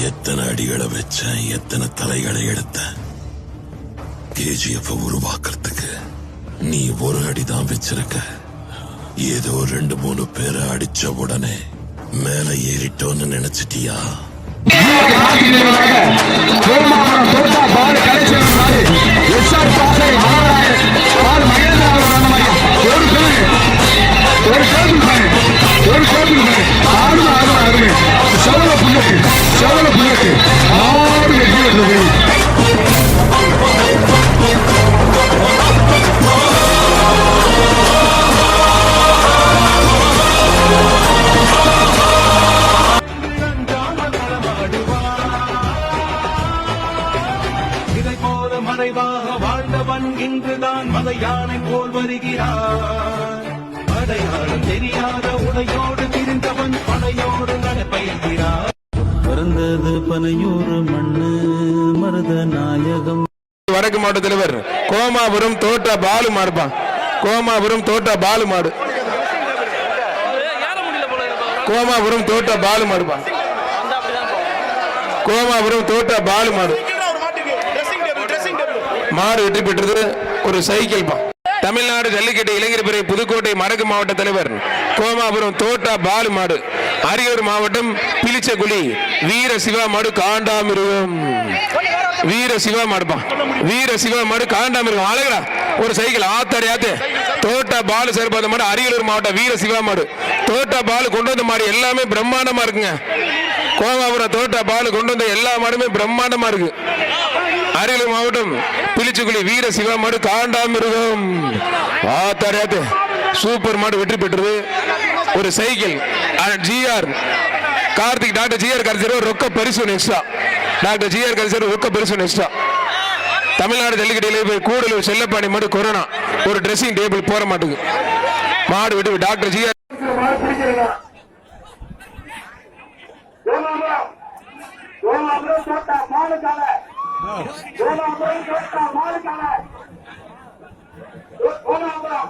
எத்தனை அடிகளை வச்சேன் எத்தனை தலைகளை எடுத்தேன். கேஜிஎஃப் உருவாக்குறதுக்கு நீ ஒரு அடிதான் வச்சிருக்க. ஏதோ ரெண்டு மூணு பேரை அடிச்ச உடனே மேல ஏறிட்டோன்னு நினைச்சிட்டியா? இதை போல மறைவாக வாழ்ந்தவன் இன்றுதான் மத போல் வருகிறான் அடையாளம் தெரியாத உடையோடு திரிந்தவன் படையோடு நடப்பயல்கிறான் பிறந்தது பனையூர் மண்ணு மருத நாயகம். வடக்கு மாவட்ட தலைவர் கோமாபுரம் தோட்ட பாலு மாடுப்பான் கோமாபுரம் தோட்ட பாலு மாடு. கோமாபுரம் தோட்ட பாலு மாடுப்பான் கோமாபுரம் தோட்ட பாலு மாடு. மாடு வெற்றி பெற்றது ஒரு சைக்கிள் பா தமிழ்நாடு ஜல்லிக்கட்டு இளைஞர் பிறை புதுக்கோட்டை மடக்கு மாவட்ட தலைவர் கோமாபுரம் தோட்டா பாலு மாடு. அரியலூர் மாவட்டம் பிலிச்சகுழி வீர சிவா மாடு காண்டாமிருகம். வீர சிவா மாடுப்பா. வீர சிவா மாடு காண்டாமிருகம். அழகா ஒரு சைக்கிள். ஆத்தாடி ஆத்து. தோட்டா பால் சேர்ப்பாத மாடு அரியலூர் மாவட்டம் வீர சிவா மாடு. தோட்டா பால் கொண்டு வந்த மாடு எல்லாமே பிரம்மாண்டமா இருக்குங்க. கோமாபுரம் தோட்டா பால் கொண்டு வந்த எல்லா மாடுமே பிரம்மாண்டமா இருக்கு. அரியலூர் மாவட்டம் பிலிச்சுக்குழி வீர சிவா மாடு காண்டாமிருகம். ஆத்தாரியாத்து சூப்பர் மாடு வெற்றி பெற்றது. ஒரு cycle. GR Karthik doctor GR கரிசர் ரொக்க பெருசு எக்ஸ்ட்ரா டாக்டர் ஜிஆர் கரிசர் ரொக்க பெருசு எக்ஸ்ட்ரா தமிழ்நாடு ஜல்லிக்கட்டையில போய் கூடலூர் செல்லப்பாணி மட்டும் கொரோனா. ஒரு ட்ரெஸ்ஸிங் டேபிள் போற மாட்டுக்கு. மாடு விட்டு டாக்டர் ஜிஆர் ஓமாபுரம் தோட்டா மாலுக்கால ஓமாபுரம் தோட்டா மாலுக்கால ஓமாபுரம்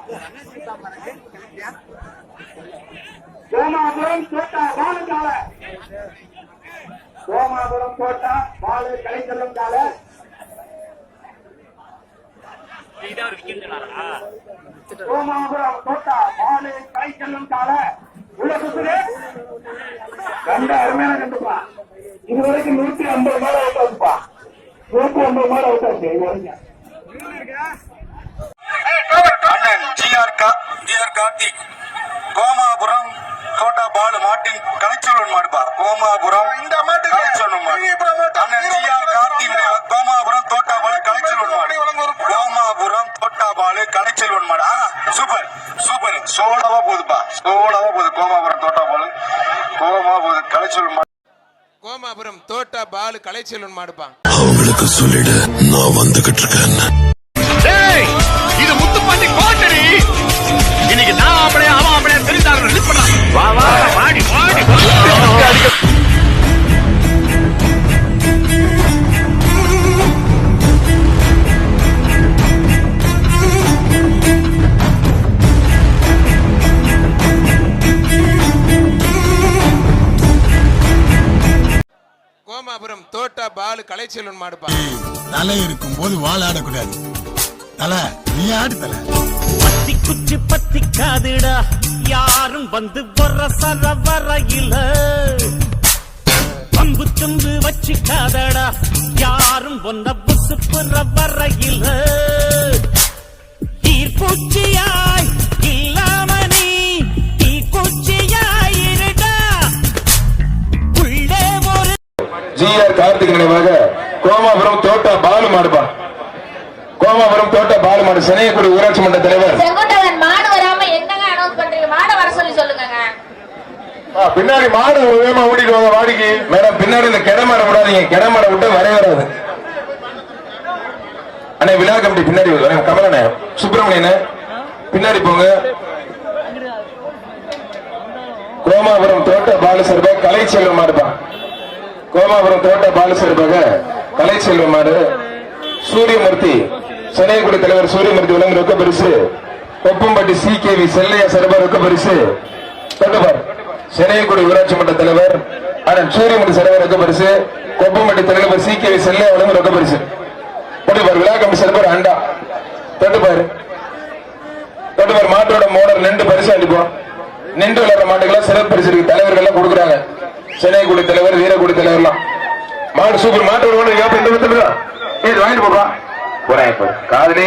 ஓமாபுரம் தோட்டா மாலுக்கால ராமநாதபுரம் கோட்டா மாலை கலைச்செல்லும் கால. கலைச்செல்லும் கால. கண்ட அருமையான கண்டுப்பா. இது வரைக்கும் நூத்தி ஐம்பது மாடு அவுட் ஆகுப்பா நூத்தி ஐம்பது மாடு அவுட் ஆச்சு இது வரைக்கும். ஜிஆர் கார்த்திக் கோமாபுரம் தோட்டா பாலு மாட்டின் கலைச்சொல்வன் மாடுப்பா கோமாபுரம் இந்த மாட்டு கலைச்சொல்வன் மாடு. அண்ணன் ஜிஆர் கார்த்திக் கோமாபுரம் தோட்டா பாலு கலைச்சொல்வன் மாடு. கோமாபுரம் தோட்டா பாலு கலைச்செல்வன் மாடு. ஆ, சூப்பர் சூப்பர். சோழவா போகுதுப்பா சோழவா போகுது கோமாபுரம் தோட்டா பாலு. கோமா போகுது கலைச்சொல்வன் மாடு. கோமாபுரம் தோட்டா பாலு கலைச்செல்வன் மாடுப்பான் அவங்களுக்கு சொல்லிடு நான் வந்துகிட்டு இருக்கேன்னு பாலு கலைச்செல்வன் மாடுப்பான் தலை இருக்கும் போது வாழாடக்கூடாது தலை நீ ஆடு தலை. பத்தி குச்சி பத்தி காதுடா யாரும் வந்து வர சர வரையில. பம்பு தும்பு வச்சு காதடா யாரும் ஒன்ன புசு புற வரையில தீர்ப்பூச்சியாய் ஜிஆர் நினைவாக கோமாபுரம் பாலு கோமாபுரம் பாலு மாடு ஊராட்சி மன்ற தலைவர் மாடு வராம என்னங்க அனௌன்ஸ் பண்றீங்க வர சொல்லி பின்னாடி மாடு வேகமா ஓடிட்டு வாங்க வாடிக்கு மேடம் பின்னாடி இந்த கிடமாட விடாதீங்க கிடமாட விட்டு வரைய வராது அண்ணே விழா கமிட்டி பின்னாடி கமலண்ணே சுப்பிரமணியண்ணே பின்னாடி போங்க கோமாபுரம் தோட்ட பாலு சார்பாக கலை செல்வம் இருப்பான் கோமாபுரம் தோட்ட பாலு கலை செல்வம் மாடு சூரியமூர்த்தி சென்னையக்குடி தலைவர் சூரியமூர்த்தி விலங்கு ரொக்க பரிசு Koppampatti C K V Chellaiah சார்பாக ரொக்க பரிசு தொட்டுப்பார் சென்னையக்குடி ஊராட்சி மன்ற தலைவர் அண்ணன் சூரியமூர்த்தி சிறவர் ரொக்க பரிசு கொப்பம்பட்டி தலைவர் சி கே செல்லையா அவனுக்கு ரொக்க பரிசு. தொட்டு விழா கம்பி சிறப்பு அண்டா. தொட்டு பாரு மாட்டோட மோடர் நின்று பரிசு அளிப்போம் நின்று விளையாடுற மாட்டுக்கெல்லாம் சிறப்பு பரிசு இருக்கு. தலைவர்கள் எல்லாம் கொடுக்குறாங்க. சென்னை குடி தலைவர் வீரகுடி தலைவர்லாம். மாடு சூப்பர் மாட்டோட ஓனர் இந்த பத்திரம் இது வாங்கிட்டு போப்பா. போறேன் இப்போ காதலே